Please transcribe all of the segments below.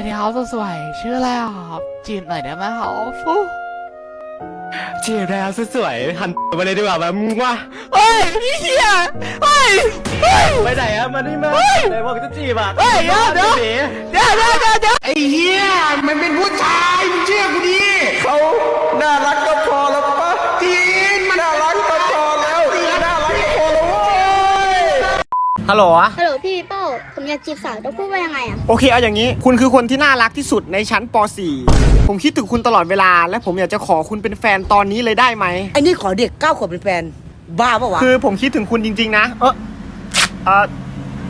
วันนี้เขาสวยๆชื่ออะไรอะครับจีบหน่อยได้ไหมครับฟูจีบแล้วสวยๆหันมาเลยดีกว่าแบบมึงว่าเฮ้ยพี่เฮียเฮ้ยเฮ้ย ไปไหนอะมานี่มาเฮ้ย ไหนบอกจะจีบอะเฮ้ยเดี๋ยวเดี๋ยวหนีเดี๋ยวเดี๋ยวเดี๋ยวเดี๋ยวไอ้เหี้ยมันเป็นผู้ชายมึงเชื่อกูดิเขาน่ารักก็พอแล้ว ฮัลโหลอะฮัลโหลพี่โป้ผมอยากจีบสาวต้องพูดว่ายังไงอะ โอเคเอาอย่างนี้ คุณคือคนที่น่ารักที่สุดในชั้นป .4 ผมคิดถึงคุณตลอดเวลา และผมอยากจะขอคุณเป็นแฟนตอนนี้เลยได้ไหม ไอ้นี่ขอเด็กเก้าขวบเป็นแฟน บ้าปะวะ คือผมคิดถึงคุณจริง ๆ นะ เออเออ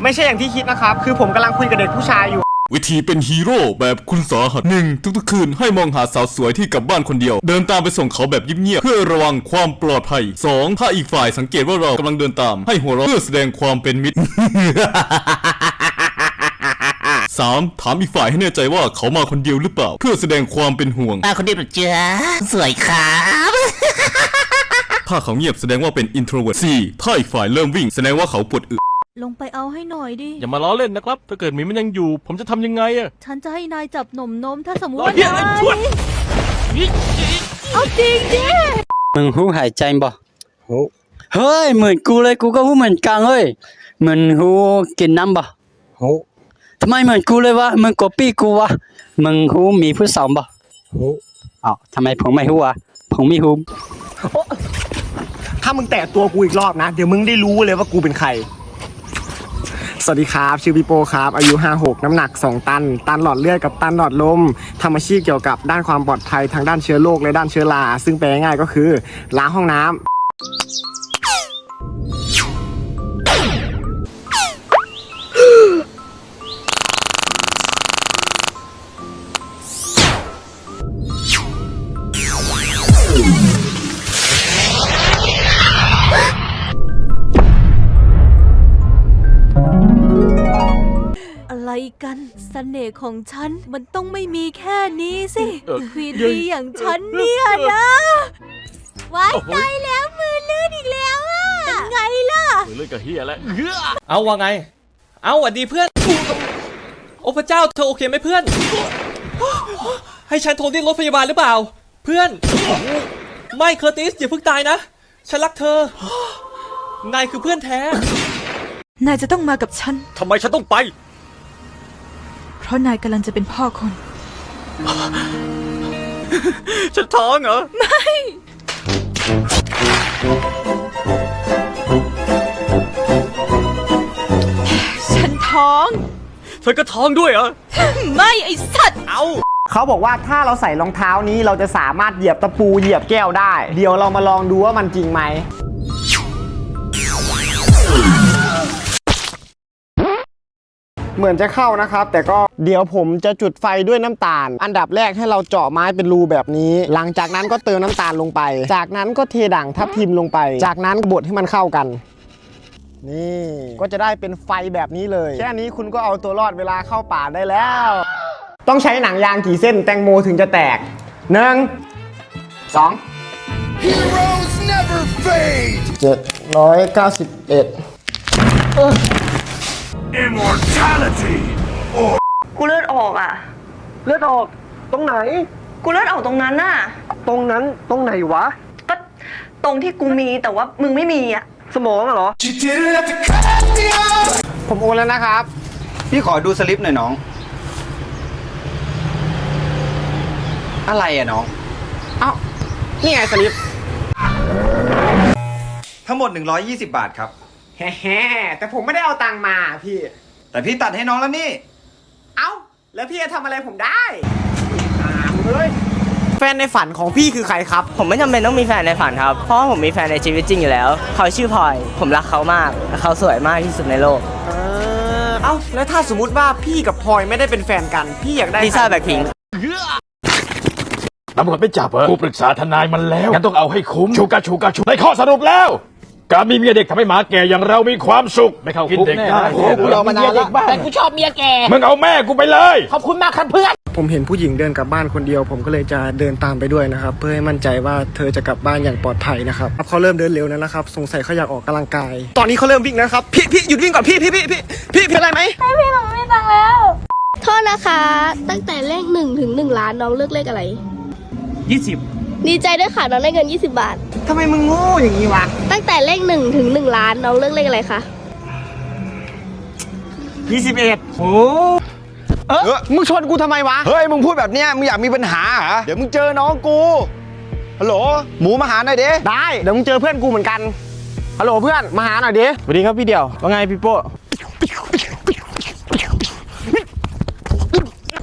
ไม่ใช่อย่างที่คิดนะครับ คือผมกำลังคุยกับเด็กผู้ชายอยู่ วิธีเป็นฮีโร่แบบคุณสาหัสหนึ่งทุกๆคืนให้มองหาสาวสวยที่กลับบ้านคนเดียว เดินตามไปส่งเขาแบบเงียบๆเพื่อระวังความปลอดภัย 2. ถ้าอีกฝ่ายสังเกตว่าเรากำลังเดินตาม ให้หัวเราะเพื่อแสดงความเป็นมิตร 3. ถามอีกฝ่ายให้แน่ใจว่าเขามาคนเดียวหรือเปล่า เพื่อแสดงความเป็นห่วง มาคนเดียวเหรอเจ้าสวยครับ ถ้าเขาเงียบแสดงว่าเป็น introvert 4. ถ้าอีกฝ่ายเริ่มวิ่งแสดงว่าเขาปวดอึ ลงไปเอาให้หน่อยดิ อย่ามาล้อเล่นนะครับ ถ้าเกิดหมีมันยังอยู่ ผมจะทำยังไงอะ ฉันจะให้นายจับหนมนมถ้าสมมติโอ้ว่ายไอ้นายทวดเอาจริงดิ มึงหูหายใจบ่หูเฮ้ย เหมือนกูเลยกูก็หูเหมือนกันเฮ้ยเหมือนหูกินน้ำบ่หูทำไมเหมือนกูเลยวะมึงกอปี้กูวะมึงหูมีผู้สาวบ่หูอ้าวทำไมผมไม่หูอะผมไม่หูถ้ามึงแตะตัวกูอีกรอบนะ เดี๋ยวมึงได้รู้เลยว่ากูเป็นใคร สวัสดีครับ ชื่อพี่โปครับ อายุ 56 น้ำหนัก 2 ตัน ตันหลอดเลือดกับตันหลอดลมทำอาชีพเกี่ยวกับด้านความปลอดภัยทางด้านเชื้อโรคและด้านเชื้อรา ซึ่งแปลง่ายก็คือล้างห้องน้ำ กัน เสน่ห์ของฉันมันต้องไม่มีแค่นี้สิควีนดีอย่างฉันเนี่ยนะว้ายตายแล้วมือลื่นอีกแล้วอะเป็นไงล่ะมือเล่นกับเฮียแล้วเอาว่าไง เอาหวัดดีเพื่อน โอ้พระเจ้าเธอโอเคไหมเพื่อน ให้ฉันโทรเรียกรถพยาบาลหรือเปล่า เพื่อน ไม่เคอร์ติสอย่าเพิ่งตายนะ ฉันรักเธอ นายคือเพื่อนแท้ นายจะต้องมากับฉัน ทำไมฉันต้องไปเพ ราะนายกำลังจะเป็นพ่อคน ฉันท้องเหรอ ฉันท้อง เธอก็ท้องด้วยเหรอ ไม่ไอสัตว์ เอา เขาบอกว่าถ้าเราใส่รองเท้านี้เราจะสามารถเหยียบตะปูเหยียบแก้วได้ เดี๋ยวเรามาลองดูว่ามันจริงไหม เหมือนจะเข้านะครับ แต่ก็เดี๋ยวผมจะจุดไฟด้วยน้ำตาล อันดับแรกให้เราเจาะไม้เป็นรูแบบนี้ หลังจากนั้นก็เติมน้ำตาลลงไป จากนั้นก็เทด่างทับทิมลงไป จากนั้นก็บดให้มันเข้ากันนี่ก็จะได้เป็นไฟแบบนี้เลย แค่นี้คุณก็เอาตัวรอดเวลาเข้าป่าได้แล้ว ต้องใช้หนังยางกี่เส้นแตงโมถึงจะแตกหนึ่งสอง Heroes never fade เจ็ดร้อยเก้าสิบเอ็ด Immortality กูเลือดออกอะ เลือดออก ตรงไหน กูเลือดออกตรงนั้นน่ะ ตรงนั้น ตรงไหนวะ ก็ตรงที่กูมีแต่ว่ามึงไม่มีอะ สมองเหรอ You didn't have to cut me off ผมโอนแล้วนะครับ พี่ขอดูสลิปหน่อยน้อง อะไรอะน้อง เอ้า นี่ไงสลิป ทั้งหมด 120 บาทครับ แฮ่ๆแต่ผมไม่ได้เอาตังค์มาพี่ แต่พี่ตัดให้น้องแล้วนี่ เอ้า แล้วพี่จะทำอะไรผมได้ถามเลย แฟนในฝันของพี่คือใครครับ ผมไม่จำเป็นต้องมีแฟนในฝันครับ เพราะว่าผมมีแฟนในชีวิตจริงอยู่แล้ว เขาชื่อพลอย ผมรักเขามากและเขาสวยมากที่สุดในโลก เออ เอ้า แล้วถ้าสมมุติว่าพี่กับพลอยไม่ได้เป็นแฟนกัน พี่อยากได้ลิซ่าแบล็คพิงค์ ตำรวจไม่จับเหรอผู้ปรึกษาทนายมันแล้วงั้นต้องเอาให้คุ้มชูกาชูกาชูในข้อสรุปแล้ว การมีเมียเด็กทำให้หมาแก่อย่างเรามีความสุขไม่เข้าคุกเด็กได้โอ้กูยอมมานานแล้วแต่กูชอบเมียแก่ มึงเอาแม่กูไปเลยผมเห็นผู้หญิงเดินกลับบ้านคนเดียว ผมก็เลยจะเดินตามไปด้วยนะครับ เพื่อให้มั่นใจว่าเธอจะกลับบ้านอย่างปลอดภัยนะครับเขาเริ่มเดินเร็วแล้วนะครับ สงสัยเขาอยากออกกำลังกาย ตอนนี้เขาเริ่มวิ่งแล้วครับ พี่พี่หยุดวิ่งก่อนพี่พี่พี่พี่พี่เป็นอะไรไหมพี่ผมไม่มีตังค์แล้ว โทษนะคะ ตั้งแต่เลขหนึ่งถึงหนึ่งล้านน้องเลือกเลขอะไรยี่สิบ ดีใจด้วยค่ะน้องได้เงิน 20 บาท ทำไมมึงโง่อย่างนี้วะตั้งแต่เลขหนึ่งถึงหนึ่งล้านน้องเลือกเลขอะไรคะ21โอ้เออมึงชนกูทำไมวะ เฮ้ย มึงพูดแบบเนี้ยมึงอยากมีปัญหาเหรอ เดี๋ยวมึงเจอน้องกู ฮัลโหล หมูมาหาหน่อยเด้ได้ เดี๋ยวมึงเจอเพื่อนกูเหมือนกัน ฮัลโหลเพื่อน มาหาหน่อยดิ สวัสดีครับพี่เดียว ว่าไงพี่โป้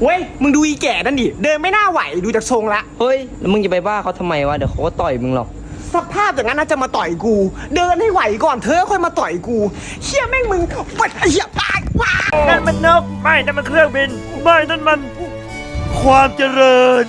เว้ย มึงดูอีแก่นั่นดิ เดินไม่น่าไหว ดูจากทรงละ เฮ้ยแล้วมึงจะไปบ้าเขาทำไมวะ เดี๋ยวเขาก็ต่อยมึงหรอก สภาพอย่างนั้นน่าจะมาต่อยกู เดินให้ไหวก่อนเธอค่อยมาต่อยกูเฮียแม่งมึงปัดเฮียปากว้านั่นมันนกไม่นั่นมันเครื่องบิน ไม่นั่นมัน ความเจริญ